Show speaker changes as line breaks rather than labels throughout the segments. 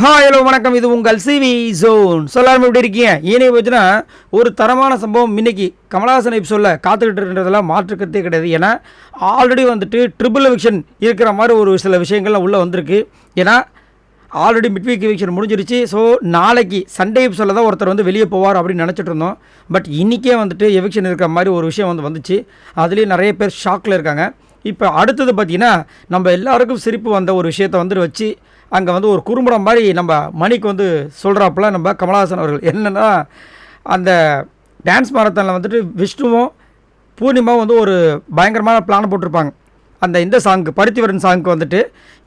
Hi hello வணக்கம். இது உங்கள் சிவி ஜோன் சொல்லாமல் எப்படி இருக்கீங்க? ஏனே போச்சுன்னா ஒரு தரமான சம்பவம் இன்னைக்கு கமலஹாசன் சொல்ல காத்துக்கிட்டு இருக்கின்றதெல்லாம் மாற்றுக்கிறதே கிடையாது. ஏன்னா ஆல்ரெடி வந்துட்டு ட்ரிபிள் எவிக்ஷன் இருக்கிற மாதிரி ஒரு சில விஷயங்கள்லாம் உள்ளே வந்திருக்கு. ஏன்னா ஆல்ரெடி மிட் வீக் எவிக்ஷன் முடிஞ்சிருச்சு. ஸோ நாளைக்கு சண்டே எபிசோடில் தான் ஒருத்தர் வந்து வெளியே போவார் அப்படின்னு நினச்சிட்டு இருந்தோம். பட் இன்றைக்கே வந்துட்டு எவிக்ஷன் இருக்கிற மாதிரி ஒரு விஷயம் வந்து வந்துச்சு. அதுலேயும் நிறைய பேர் ஷாக்கில் இருக்காங்க. இப்போ அடுத்தது பார்த்திங்கன்னா நம்ம எல்லாருக்கும் சிரிப்பு வந்த ஒரு விஷயத்தை வந்து வச்சு அங்கே வந்து ஒரு குறும்படம் மாதிரி நம்ம மணிக்கு வந்து சொல்கிறாப்புல நம்ம கமலஹாசன் அவர்கள். என்னென்னா அந்த டான்ஸ் மாரத்தானில் வந்துட்டு விஷ்ணுவும் பூர்ணிமாவும் வந்து ஒரு பயங்கரமான பிளான் போட்டிருப்பாங்க. அந்த இந்த சாங்க்கு பருத்திவரன் சாங்க்கு வந்துட்டு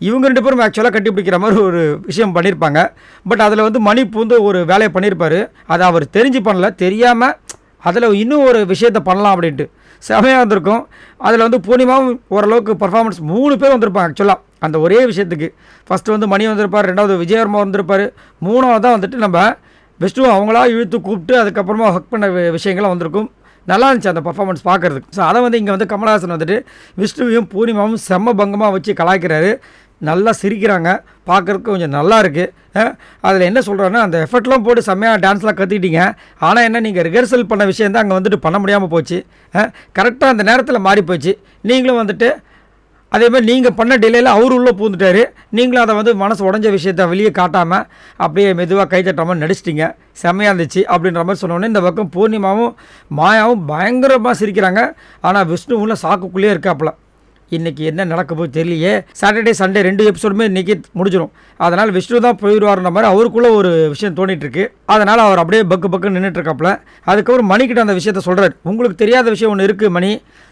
இவங்க ரெண்டு பேரும் ஆக்சுவலாக கட்டிப்பிடிக்கிற மாதிரி ஒரு விஷயம் பண்ணியிருப்பாங்க பட் அதில் வந்து மணி பூந்து ஒரு வேலையை பண்ணியிருப்பார் அதை அவர் தெரிஞ்சு பண்ணல தெரியாமல் அதில் இன்னும் ஒரு விஷயத்தை பண்ணலாம் அப்படின்ட்டு. செமையாக வந்திருக்கும். அதில் வந்து பூர்ணிமாவும் ஓரளவுக்கு பர்ஃபார்மன்ஸ் மூணு பேர் வந்திருப்பாங்க ஆக்சுவலாக அந்த ஒரே விஷயத்துக்கு. ஃபஸ்ட்டு வந்து மணி வந்திருப்பார் ரெண்டாவது விஜயவர்மா வந்திருப்பார் மூணாவது தான் வந்துட்டு நம்ம பெஸ்ட்டும் அவங்களா இழுத்து கூப்பிட்டு அதுக்கப்புறமா ஹக் பண்ண விஷயங்கள்லாம் வந்திருக்கும். நல்லா இருந்துச்சு அந்த பர்ஃபார்மன்ஸ் பார்க்குறதுக்கு. ஸோ அதை வந்து இங்கே வந்து கமலஹாசன் வந்துட்டு விஷ்ணுவையும் பூர்ணிமாவும் செம்ம பங்கமாக வச்சு கலாய்க்கிறாரு. நல்லா சிரிக்கிறாங்க. பார்க்குறதுக்கு கொஞ்சம் நல்லா இருக்குது அதில் என்ன சொல்கிறேன்னா அந்த எஃபர்ட்லாம் போட்டு செம்மையாக டான்ஸ்லாம் கற்றுக்கிட்டீங்க ஆனால் என்ன நீங்கள் ரிஹர்சல் பண்ண விஷயம் தான் அங்கே வந்துட்டு பண்ண முடியாமல் போச்சு. கரெக்டாக அந்த நேரத்தில் மாறி போச்சு. நீங்களும் வந்துட்டு அதே மாதிரி நீங்கள் பண்ண டிலேயில் அவர் உள்ளே பூந்துட்டாரு. நீங்களும் அதை வந்து மனசு உடஞ்ச விஷயத்த வெளியே காட்டாமல் அப்படியே மெதுவாக கை தட்டாமல் நடிச்சிட்டிங்க. செம்மையாக இருந்துச்சு அப்படின்ற மாதிரி சொன்னோடனே இந்த பக்கம் பூர்ணிமாவும் மாயாவும் பயங்கரமாக சிரிக்கிறாங்க. ஆனால் விஷ்ணுவும் சாக்குக்குள்ளேயே இருக்காப்புல. இன்றைக்கி என்ன நடக்க போது தெரியலையே. சாட்டர்டே சண்டே ரெண்டு எபிசோடுமே இன்றைக்கி முடிஞ்சிடும் அதனால் விஷ்ணு தான் போயிடுவார்ன்ற மாதிரி அவருக்குள்ளே ஒரு விஷயம் தோணிட்டு இருக்கு அதனால் அவர் அப்படியே பக்கு பக்கு நின்றுட்டு இருக்காப்புல அதுக்கப்புறம் மணிக்கிட்ட அந்த விஷயத்த சொல்கிறார் உங்களுக்கு தெரியாத விஷயம் ஒன்று இருக்குது மணி.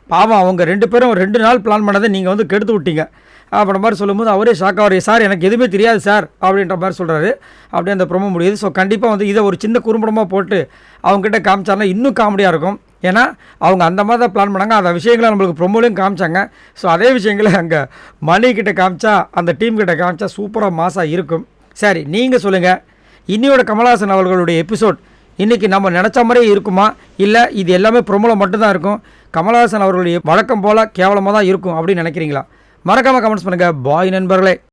பாவம் அவங்க ரெண்டு பேரும் ரெண்டு நாள் பிளான் பண்ணதை நீங்கள் வந்து கெடுத்து விட்டீங்க. அப்படின்ற மாதிரி சொல்லும்போது அவரே ஷாக் ஆகிறார் சார் எனக்கு எதுவுமே தெரியாது சார். அப்படின்ற மாதிரி சொல்கிறாரு அப்படியே அந்த ப்ரொமோ முடியுது. ஸோ கண்டிப்பாக வந்து இதை ஒரு சின்ன குறும்படமாக போட்டு அவங்ககிட்ட காமிச்சாருன்னா இன்னும் காமெடியாக இருக்கும். ஏன்னா அவங்க அந்த மாதிரி தான் பிளான் பண்ணாங்க. அந்த விஷயங்களை நம்மளுக்கு ப்ரொமோலையும் காமிச்சாங்க. ஸோ அதே விஷயங்களை அங்கே மணி கிட்ட காமிச்சா அந்த டீம் கிட்டே காமிச்சா சூப்பராக மாசாக இருக்கும். சரி நீங்கள் சொல்லுங்கள் இன்னியோட கமலஹாசன் அவர்களுடைய எபிசோட் இன்றைக்கி நம்ம நினச்ச மாதிரியே இருக்குமா? இல்லை இது எல்லாமே ப்ரொமோவில் மட்டும்தான் இருக்கும்? கமலஹாசன் அவர்களுடைய வழக்கம் போல் கேவலமாக தான் இருக்கும் அப்படின்னு நினைக்கிறீங்களா? மறக்காமல் கமெண்ட்ஸ் பண்ணுங்கள் பாய் நண்பர்களே.